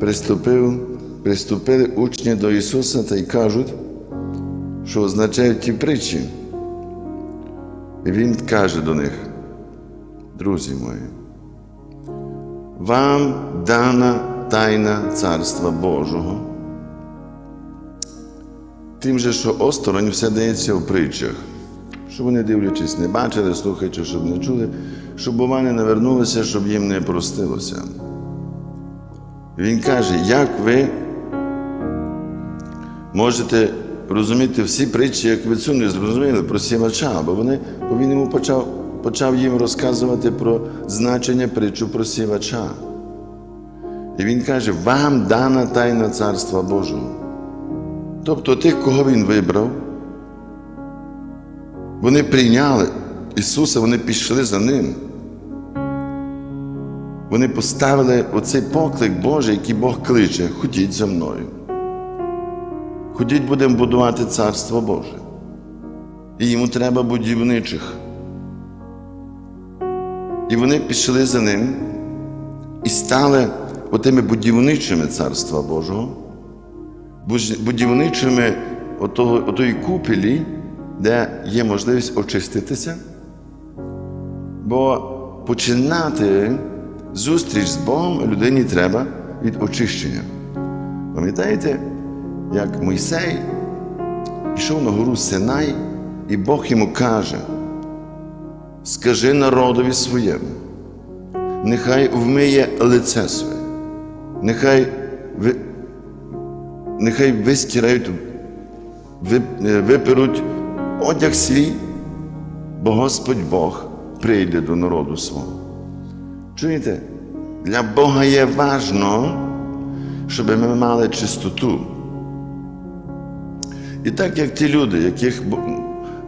приступив, приступили учні до Ісуса та й кажуть, що означають ті притчі. І Він каже до них, друзі мої, вам дана тайна Царства Божого. Тим же, що осторонь все дається в притчах, щоб вони, дивлячись, не бачили, слухаючи, щоб не чули, щоб вони не вернулися, щоб їм не простилося. Він каже, як ви можете розуміти всі притчі, як ви цю не зрозуміли про сівача, бо вони, він йому почав, почав їм розказувати про значення притчу про сівача. І він каже, вам дана тайна Царства Божого. Тобто тих, кого він вибрав, вони прийняли Ісуса, вони пішли за Ним. Вони поставили оцей поклик Божий, який Бог кличе, ходіть за мною. Ходіть, будемо будувати Царство Боже. І йому треба будівничих. І вони пішли за ним і стали отими будівничими Царства Божого, будівничими отого, отої купелі, де є можливість очиститися. Бо починати зустріч з Богом людині треба від очищення. Пам'ятаєте, як Мойсей пішов на гору Синай, і Бог йому каже: скажи народові своєму, нехай вмиє лице своє, нехай ви, нехай вистирають, ви- е, виперуть одяг свій, бо Господь Бог прийде до народу свого. Чуєте? Для Бога є важно, щоб ми мали чистоту. І так як ті люди, яких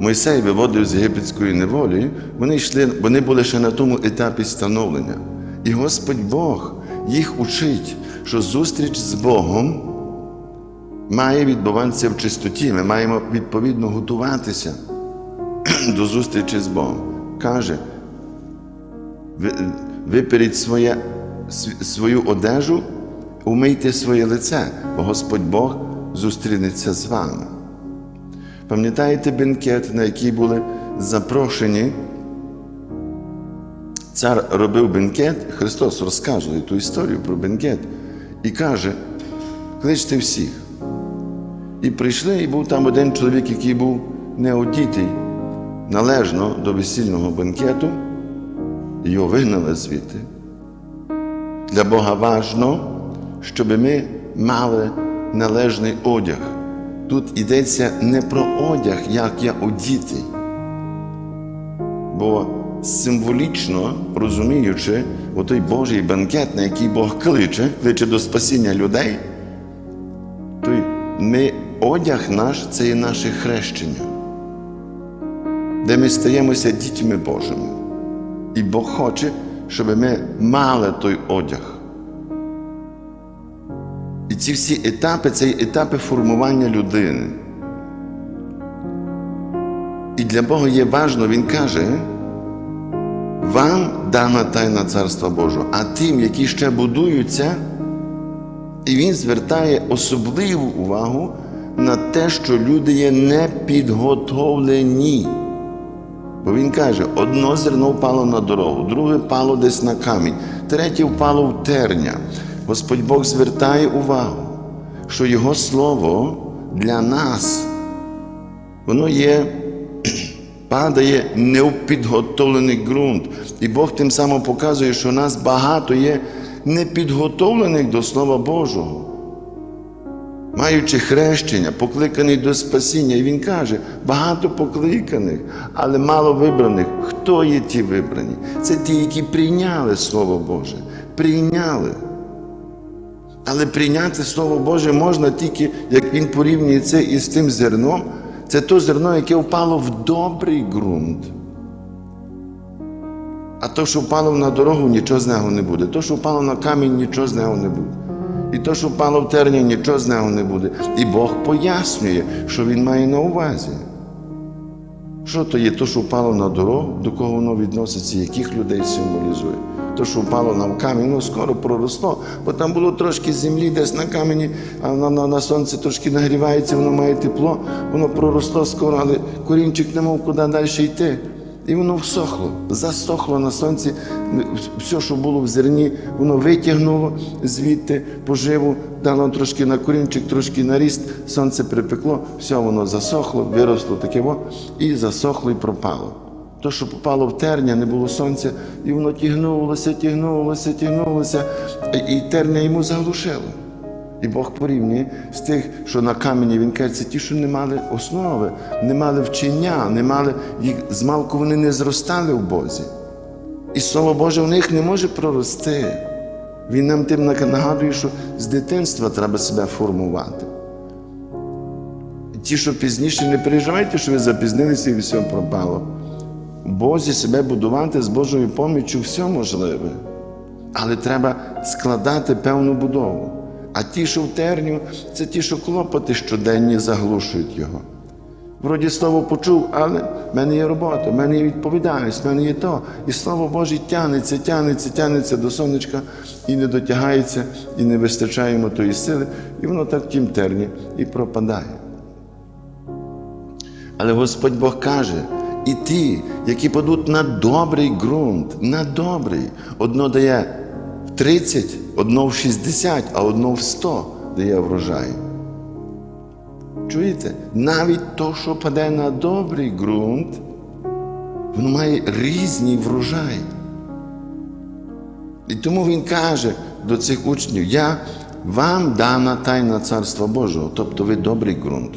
Мойсей виводив з єгипетської неволі, вони йшли, вони були ще на тому етапі становлення. І Господь Бог їх учить, що зустріч з Богом має відбуватися в чистоті. Ми маємо відповідно готуватися до зустрічі з Богом. Каже, виперіть своє, свою одежу, умийте своє лице, бо Господь Бог зустрінеться з вами. Пам'ятаєте бенкет, на який були запрошені? Цар робив бенкет, Христос розказує ту історію про бенкет і каже: кличте всіх. І прийшли, і був там один чоловік, який був неодітий належно до весільного бенкету, його вигнали звідти. Для Бога важно, щоб ми мали належний одяг. Тут йдеться не про одяг, як я одітий. Бо символічно розуміючи, отой Божий бенкет, на який Бог кличе, кличе до спасіння людей, то ми, одяг наш це є наше хрещення, де ми стаємося дітьми Божими. І Бог хоче, щоб ми мали той одяг. І ці всі етапи це етапи формування людини. І для Бога є важливо, Він каже, вам дана тайна Царства Божого, а тим, які ще будуються, і він звертає особливу увагу на те, що люди є непідготовлені. Бо він каже, одно зерно впало на дорогу, друге впало десь на камінь, третє впало в терня. Господь Бог звертає увагу, що Його Слово для нас, воно є, падає не в підготовлений ґрунт. І Бог тим самим показує, що нас багато є непідготовлених до Слова Божого маючи хрещення, покликаний до спасіння. І він каже, багато покликаних, але мало вибраних. Хто є ті вибрані? Це ті, які прийняли Слово Боже. Прийняли. Але прийняти Слово Боже можна тільки, як він порівнює це із тим зерном. Це то зерно, яке впало в добрий ґрунт. А то, що впало на дорогу, нічого з нього не буде. То, що впало на камінь, нічого з нього не буде. І то, що впало в терні, нічого з нього не буде. І Бог пояснює, що Він має на увазі. Що то є то, що впало на дорогу, до кого воно відноситься, яких людей символізує. то, що впало на камінь, ну скоро проросло, бо там було трошки землі десь на камені, а на, на, на сонце трошки нагрівається, воно має тепло, воно проросло скоро, але корінчик не мав куди далі йти. І воно всохло, засохло на сонці. Все, що було в зерні, воно витягнуло звідти поживу, дало трошки на корінчик, трошки на ріст, сонце припекло, все воно засохло, виросло таке во, і засохло і пропало. То, що попало в терня, не було сонця, і воно тягнулося, тягнулося, тягнулося, і терня йому заглушило. І Бог порівнює з тих, що на камені він каже, це ті, що не мали основи, не мали вчення, не мали їх змалку вони не зростали в Бозі. І Слово Боже в них не може прорости. Він нам тим нагадує, що з дитинства треба себе формувати. Ті, що пізніше, не переживайте, що ви запізнилися і все пропало. В Бозі себе будувати з Божою поміччю все можливе. Але треба складати певну будову. А ті, що в терню, це ті, що клопоти щоденні заглушують його. Вроді слово почув, але в мене є робота, в мене є відповідальність, в мене є то. І слово Боже тянеться, тянеться, тянеться до сонечка і не дотягається, і не вистачає йому тої сили, і воно так в тім терні і пропадає. Але Господь Бог каже, і ті, які падуть на добрий ґрунт, на добрий, одно дає 30, одно в 60, а одно в 100 дає врожай. Чуєте? Навіть то, що паде на добрий ґрунт, воно має різний врожай. І тому він каже до цих учнів: Я вам дана тайна Царства Божого, тобто ви добрий ґрунт.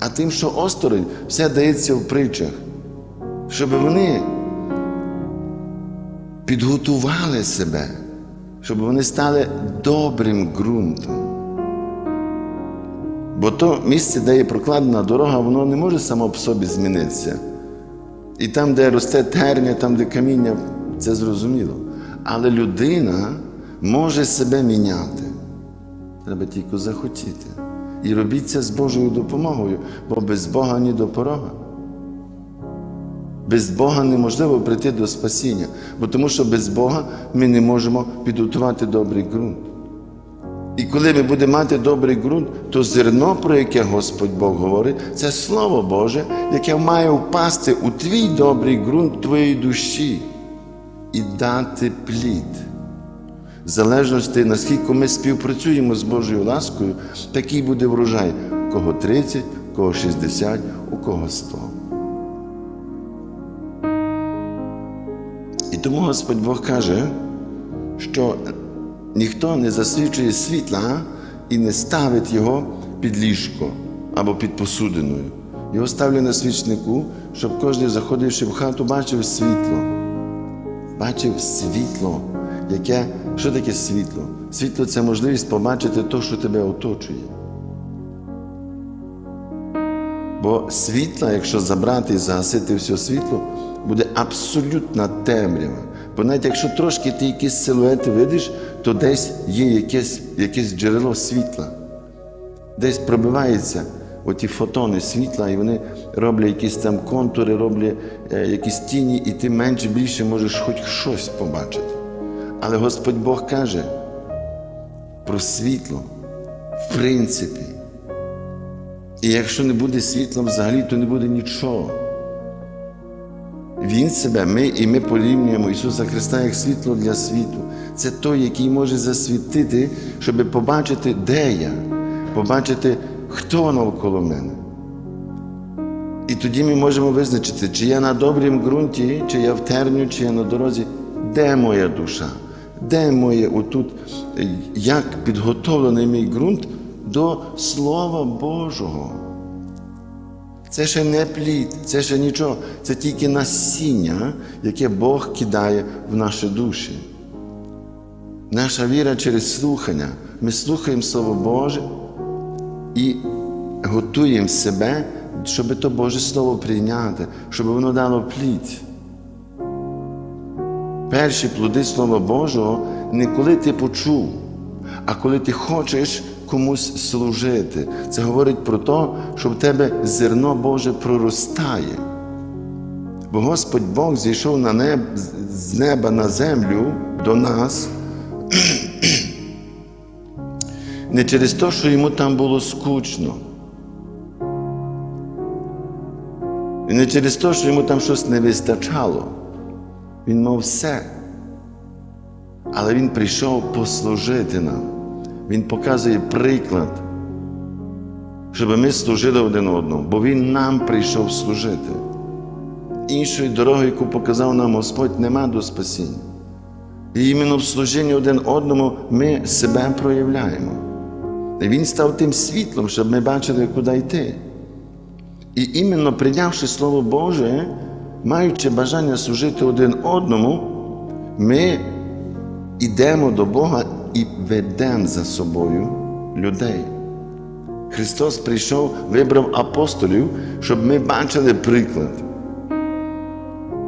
А тим, що осторонь, все дається в притчах, щоб вони підготували себе, щоб вони стали добрим ґрунтом. Бо то місце, де є прокладена дорога, воно не може само по собі змінитися. І там, де росте терня, там, де каміння, це зрозуміло. Але людина може себе міняти. Треба тільки захотіти. І робіть це з Божою допомогою, бо без Бога ні до порога. Без Бога неможливо прийти до спасіння, бо тому що без Бога ми не можемо підготувати добрий ґрунт. І коли ми будемо мати добрий ґрунт, то зерно, про яке Господь Бог говорить, це Слово Боже, яке має впасти у твій добрий ґрунт твоєї душі і дати плід. В залежності, наскільки ми співпрацюємо з Божою ласкою, такий буде врожай, кого 30, у кого 60, у кого 100. Тому Господь Бог каже, що ніхто не засвічує світла і не ставить його під ліжко або під посудиною. Його ставлю на свічнику, щоб кожен, заходивши в хату, бачив світло. Бачив світло. Яке, Що таке світло? Світло це можливість побачити те, що тебе оточує. Бо світла, якщо забрати і загасити все світло, буде абсолютна темрява. Бо навіть якщо трошки ти якісь силуети видиш, то десь є якесь, якесь джерело світла, десь пробиваються оті фотони світла, і вони роблять якісь там контури, роблять е, якісь тіні, і ти менше більше можеш хоч щось побачити. Але Господь Бог каже про світло, в принципі. І якщо не буде світла взагалі, то не буде нічого. Він себе, ми і ми порівнюємо Ісуса Христа як світло для світу. Це той, який може засвітити, щоб побачити, де я, побачити, хто навколо мене. І тоді ми можемо визначити, чи я на добрім ґрунті, чи я в терню, чи я на дорозі, де моя душа, де моє отут, як підготовлений мій ґрунт до Слова Божого. Це ще не плід, це ще нічого, це тільки насіння, яке Бог кидає в наші душі. Наша віра через слухання. Ми слухаємо Слово Боже і готуємо себе, щоб то Боже Слово прийняти, щоб воно дало плід. Перші плоди Слова Божого не коли ти почув, а коли ти хочеш комусь служити. Це говорить про те, що в тебе зерно Боже проростає. Бо Господь Бог зійшов на неб, з- неба на землю до нас не через те, що йому там було скучно. І не через те, що йому там щось не вистачало. Він мав все. Але він прийшов послужити нам. Він показує приклад, щоб ми служили один одному, бо Він нам прийшов служити. Іншої дороги, яку показав нам Господь, нема до спасіння. І іменно в служінні один одному ми себе проявляємо. І Він став тим світлом, щоб ми бачили, куди йти. І іменно прийнявши Слово Боже, маючи бажання служити один одному, ми йдемо до Бога і ведемо за собою людей. Христос прийшов, вибрав апостолів, щоб ми бачили приклад.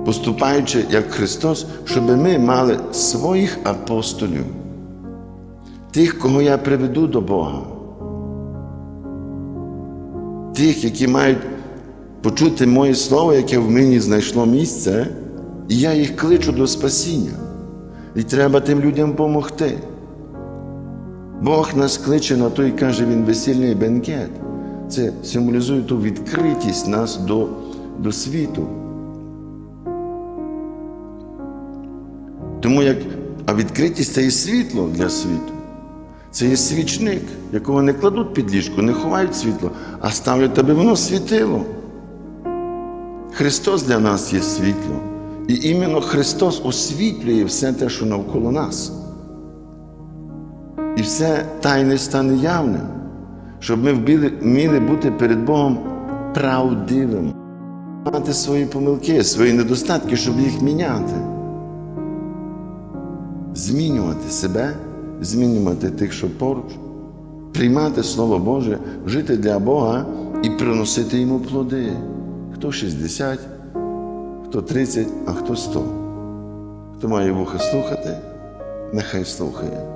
Поступаючи як Христос, щоб ми мали своїх апостолів, тих, кого я приведу до Бога, тих, які мають почути моє слово, яке в мені знайшло місце, і я їх кличу до спасіння. І треба тим людям допомогти. Бог нас кличе на той, каже він, весільний бенкет. Це символізує ту відкритість нас до, до світу. Тому як, а відкритість це і світло для світу. Це є свічник, якого не кладуть під ліжко, не ховають світло, а ставлять, аби воно світило. Христос для нас є світло. І іменно Христос освітлює все те, що навколо нас. І все тайне стане явним, щоб ми вміли бути перед Богом правдивим, мати свої помилки, свої недостатки, щоб їх міняти. Змінювати себе, змінювати тих, що поруч, приймати Слово Боже, жити для Бога і приносити йому плоди. Хто 60, хто 30, а хто 100. Хто має вуха слухати, нехай слухає.